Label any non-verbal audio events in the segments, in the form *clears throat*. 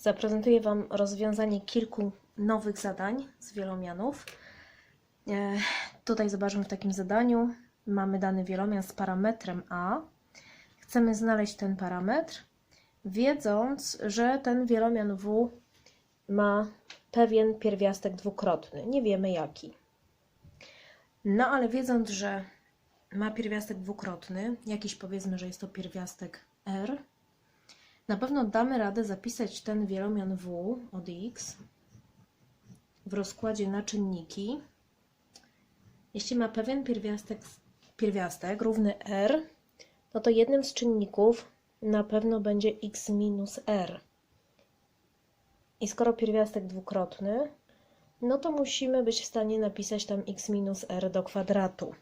Zaprezentuję Wam rozwiązanie kilku nowych zadań z wielomianów. E, tutaj zobaczymy w takim zadaniu. Mamy dany wielomian z parametrem a. Chcemy znaleźć ten parametr, wiedząc, że ten wielomian w ma pewien pierwiastek dwukrotny. Nie wiemy jaki. No ale wiedząc, że ma pierwiastek dwukrotny, jakiś powiedzmy, że jest to pierwiastek r, na pewno damy radę zapisać ten wielomian w od x w rozkładzie na czynniki. Jeśli ma pewien pierwiastek, pierwiastek równy r, no to jednym z czynników na pewno będzie x minus r. I skoro pierwiastek dwukrotny, no to musimy być w stanie napisać tam x minus r do kwadratu.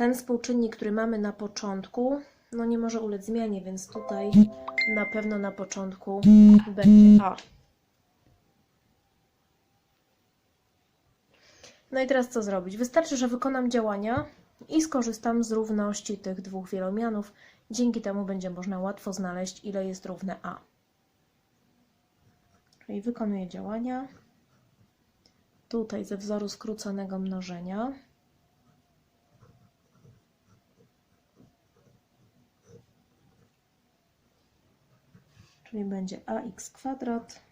Ten współczynnik, który mamy na początku, no nie może ulec zmianie, więc tutaj na pewno na początku będzie a. No i teraz co zrobić? Wystarczy, że wykonam działania i skorzystam z równości tych dwóch wielomianów. Dzięki temu będzie można łatwo znaleźć, ile jest równe a. Czyli wykonuję działania. Tutaj ze wzoru skróconego mnożenia. Czyli będzie ax kwadrat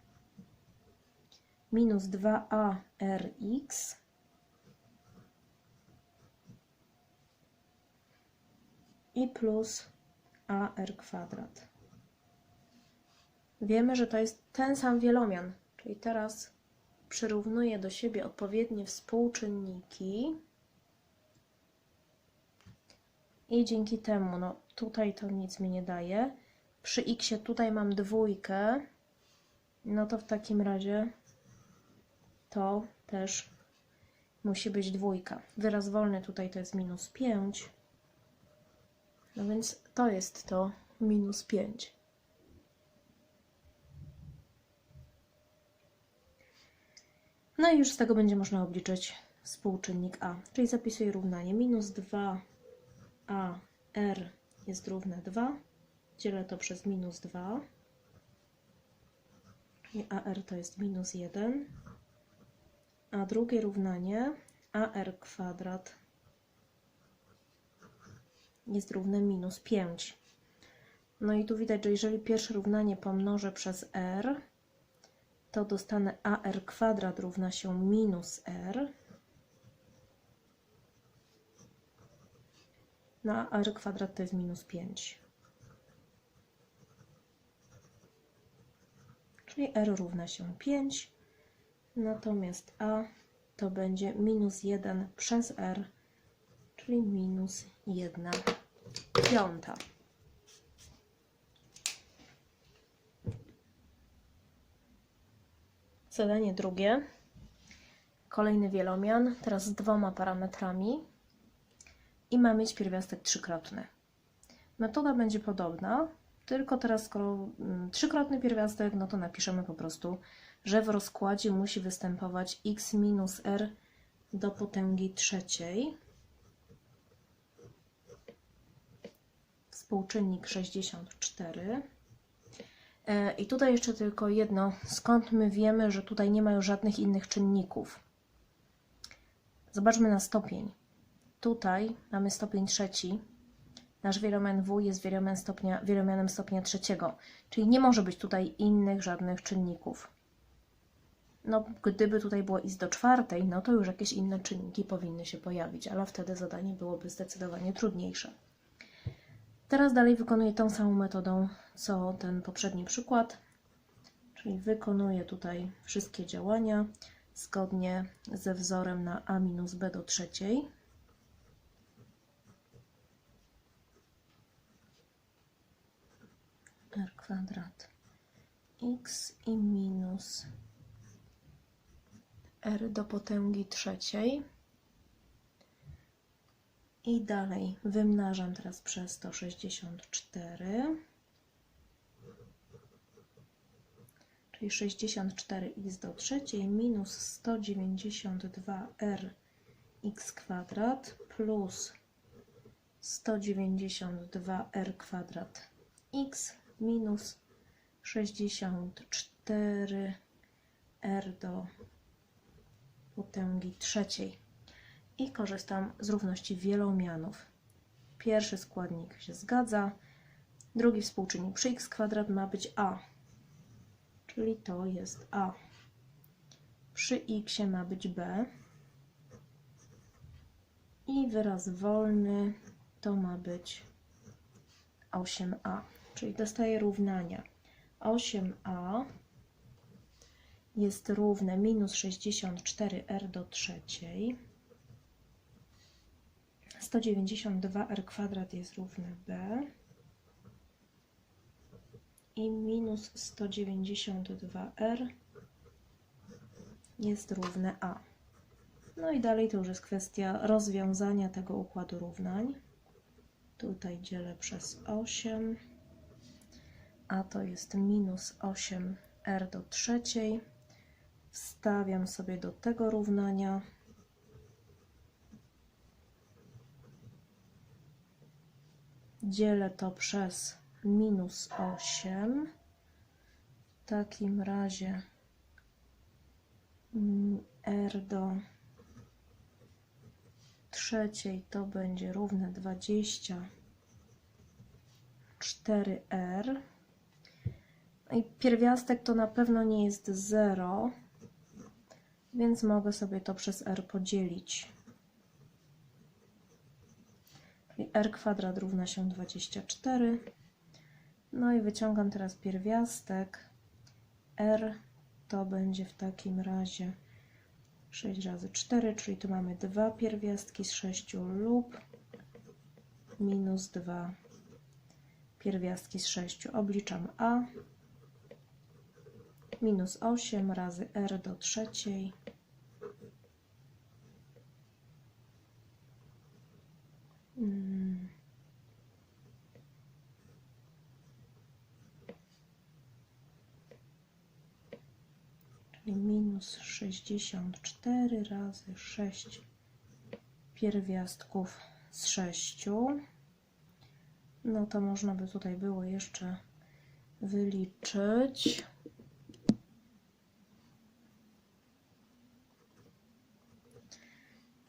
minus 2arx i plus ar kwadrat. Wiemy, że to jest ten sam wielomian, czyli teraz przyrównuję do siebie odpowiednie współczynniki. I dzięki temu, no tutaj to nic mi nie daje, przy x tutaj mam dwójkę, no to w takim razie to też musi być dwójka. Wyraz wolny tutaj to jest minus 5, no więc to jest to minus 5. No i już z tego będzie można obliczyć współczynnik a, czyli zapisuję równanie minus 2a r jest równe 2, dzielę to przez minus 2, czyli ar to jest minus 1, a drugie równanie ar kwadrat jest równe minus 5. No i tu widać, że jeżeli pierwsze równanie pomnożę przez r, to dostanę ar kwadrat równa się minus r. No a r kwadrat to jest minus 5. Czyli r równa się 5. Natomiast a to będzie minus 1 przez r, czyli minus 1 piąta. Zadanie drugie. Kolejny wielomian, teraz z dwoma parametrami i ma mieć pierwiastek trzykrotny. Metoda będzie podobna, tylko teraz skoro mm, trzykrotny pierwiastek, no to napiszemy po prostu, że w rozkładzie musi występować x minus r do potęgi trzeciej. Współczynnik 64. E, I tutaj jeszcze tylko jedno, skąd my wiemy, że tutaj nie ma już żadnych innych czynników. Zobaczmy na stopień. Tutaj mamy stopień trzeci. Nasz wielomian W jest wielomian stopnia, wielomianem stopnia trzeciego, czyli nie może być tutaj innych żadnych czynników. No, gdyby tutaj było i do czwartej, no to już jakieś inne czynniki powinny się pojawić, ale wtedy zadanie byłoby zdecydowanie trudniejsze. Teraz dalej wykonuję tą samą metodą, co ten poprzedni przykład, czyli wykonuję tutaj wszystkie działania zgodnie ze wzorem na a minus b do trzeciej. r kwadrat x i minus r do potęgi trzeciej. I dalej wymnażam teraz przez 164. Czyli 64x do trzeciej minus 192r x kwadrat plus 192r kwadrat x minus 64 r do potęgi trzeciej. I korzystam z równości wielomianów. Pierwszy składnik się zgadza, drugi współczynnik przy x kwadrat ma być a, czyli to jest a. Przy x ma być b i wyraz wolny to ma być 8a, czyli dostaję równania. 8a jest równe minus 64r do trzeciej. 192r kwadrat jest równe b i minus 192r jest równe a. No i dalej to już jest kwestia rozwiązania tego układu równań. Tutaj dzielę przez 8, a to jest minus 8r do trzeciej. Wstawiam sobie do tego równania. Dzielę to przez minus 8. W takim razie r do trzeciej to będzie równe 24r. I pierwiastek to na pewno nie jest 0, więc mogę sobie to przez r podzielić. Czyli r kwadrat równa się 24. No i wyciągam teraz pierwiastek. r to będzie w takim razie 6 razy 4, czyli tu mamy dwa pierwiastki z 6 lub minus 2 pierwiastki z 6. Obliczam a minus 8 razy r do trzeciej Mm. Czyli minus 64 razy 6 pierwiastków z 6. No to można by tutaj było jeszcze wyliczyć.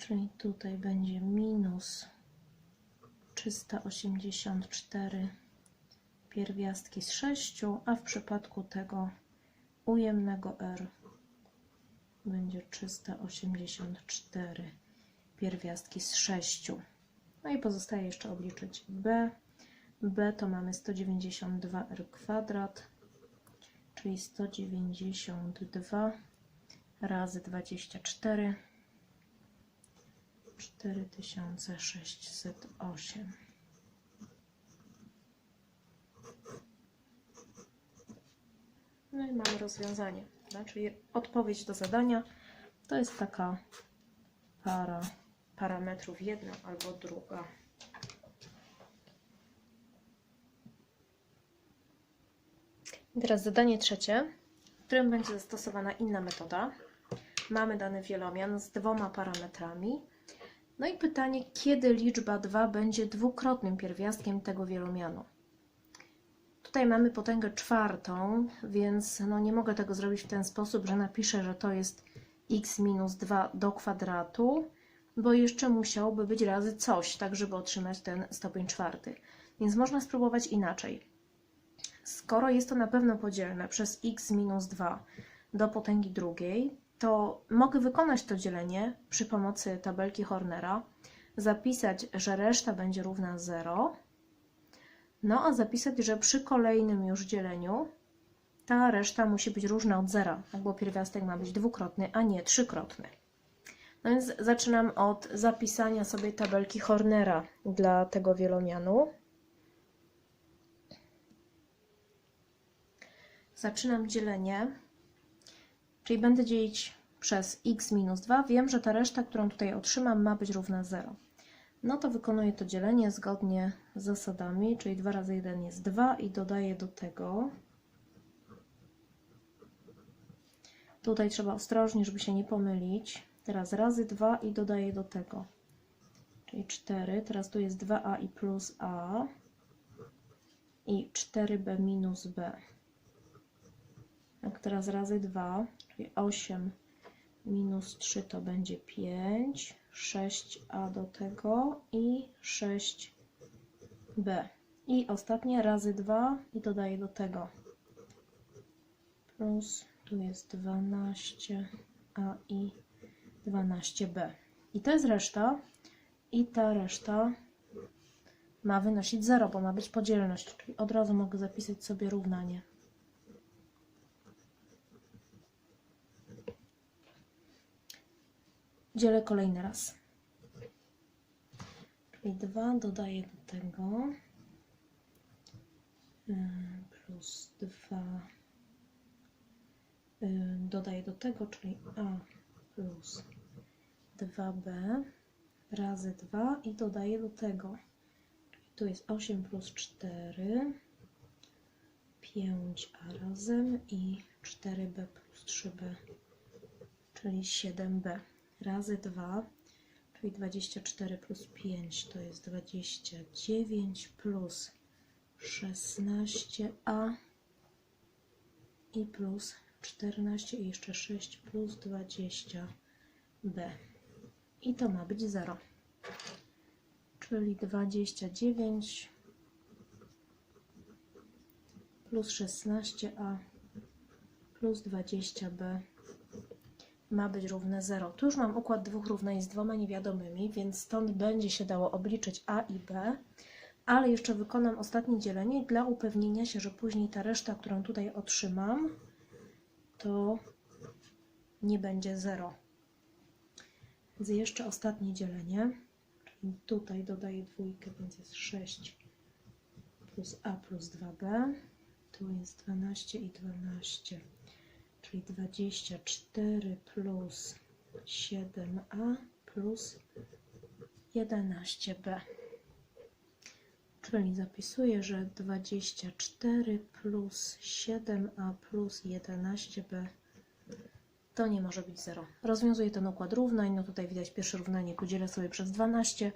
Czyli tutaj będzie minus 384 pierwiastki z 6, a w przypadku tego ujemnego R będzie 384 pierwiastki z 6. No i pozostaje jeszcze obliczyć B. B to mamy 192R kwadrat, czyli 192 razy 24 4608. No i mamy rozwiązanie, prawda? czyli odpowiedź do zadania to jest taka para parametrów, jedna albo druga. Teraz zadanie trzecie, w którym będzie zastosowana inna metoda. Mamy dany wielomian z dwoma parametrami. No i pytanie, kiedy liczba 2 będzie dwukrotnym pierwiastkiem tego wielomianu? Tutaj mamy potęgę czwartą, więc no nie mogę tego zrobić w ten sposób, że napiszę, że to jest x minus 2 do kwadratu, bo jeszcze musiałoby być razy coś, tak żeby otrzymać ten stopień czwarty. Więc można spróbować inaczej. Skoro jest to na pewno podzielne przez x minus 2 do potęgi drugiej, to mogę wykonać to dzielenie przy pomocy tabelki Hornera, zapisać, że reszta będzie równa 0, no a zapisać, że przy kolejnym już dzieleniu ta reszta musi być różna od zera, tak, bo pierwiastek ma być dwukrotny, a nie trzykrotny. No więc zaczynam od zapisania sobie tabelki Hornera dla tego wielomianu. Zaczynam dzielenie, czyli będę dzielić przez x minus 2. Wiem, że ta reszta, którą tutaj otrzymam, ma być równa 0. No to wykonuję to dzielenie zgodnie z zasadami, czyli 2 razy 1 jest 2 i dodaję do tego. Tutaj trzeba ostrożnie, żeby się nie pomylić. Teraz razy 2 i dodaję do tego. Czyli 4. Teraz tu jest 2a i plus a. i 4b minus b. Jak teraz razy 2, czyli 8 minus 3 to będzie 5, 6a do tego i 6b. I ostatnie razy 2 i dodaję do tego. Plus tu jest 12a i 12b. I to jest reszta. I ta reszta ma wynosić 0, bo ma być podzielność. Czyli od razu mogę zapisać sobie równanie. Dzielę kolejny raz. Czyli 2 dodaję do tego. y, Plus 2 y, dodaję do tego, czyli a plus 2b razy 2 i dodaję do tego. Tu jest 8 plus 4, 5a razem i 4b plus 3b, czyli 7b razy 2, czyli 24 plus 5 to jest 29 plus 16a i plus 14 i jeszcze 6 plus 20b. I to ma być 0. Czyli 29 plus 16a plus 20b ma być równe 0. Tu już mam układ dwóch równań z dwoma niewiadomymi, więc stąd będzie się dało obliczyć a i b, ale jeszcze wykonam ostatnie dzielenie dla upewnienia się, że później ta reszta, którą tutaj otrzymam, to nie będzie 0. Więc jeszcze ostatnie dzielenie, tutaj dodaję dwójkę, więc jest 6 plus a plus 2b, tu jest 12 i 12 czyli 24 plus 7a plus 11b. Czyli zapisuję, że 24 plus 7a plus 11b to nie może być 0. Rozwiązuję ten układ równań. No tutaj widać pierwsze równanie podzielę sobie przez 12.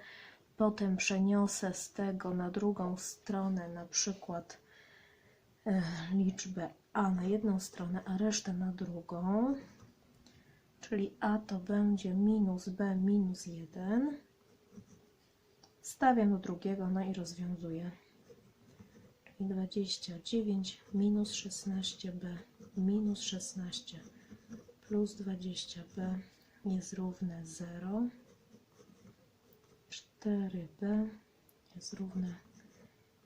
Potem przeniosę z tego na drugą stronę na przykład e, liczbę a na jedną stronę, a resztę na drugą. Czyli a to będzie minus b minus 1. Stawiam do drugiego, no i rozwiązuję. Czyli 29 minus 16b minus 16 plus 20b jest równe 0. 4b jest równe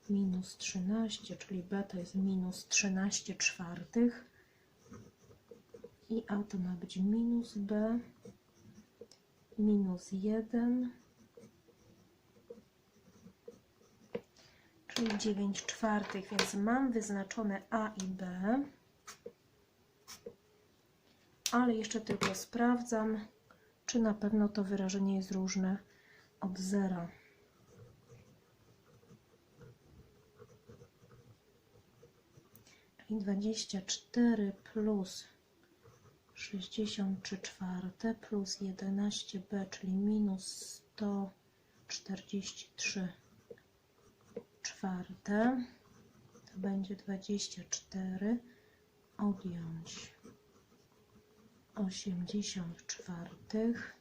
minus 13, czyli b to jest minus 13 czwartych i a to ma być minus b minus 1, czyli 9 czwartych, więc mam wyznaczone a i b, ale jeszcze tylko sprawdzam, czy na pewno to wyrażenie jest różne od zera. Czyli 24 plus 63 czwarte plus 11b, czyli minus 143 czwarte. To będzie 24 odjąć 80 czwartych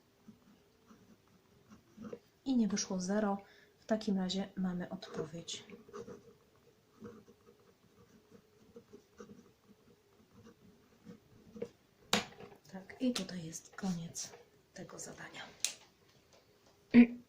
i nie wyszło 0. W takim razie mamy odpowiedź. I tutaj jest koniec tego zadania. *clears throat*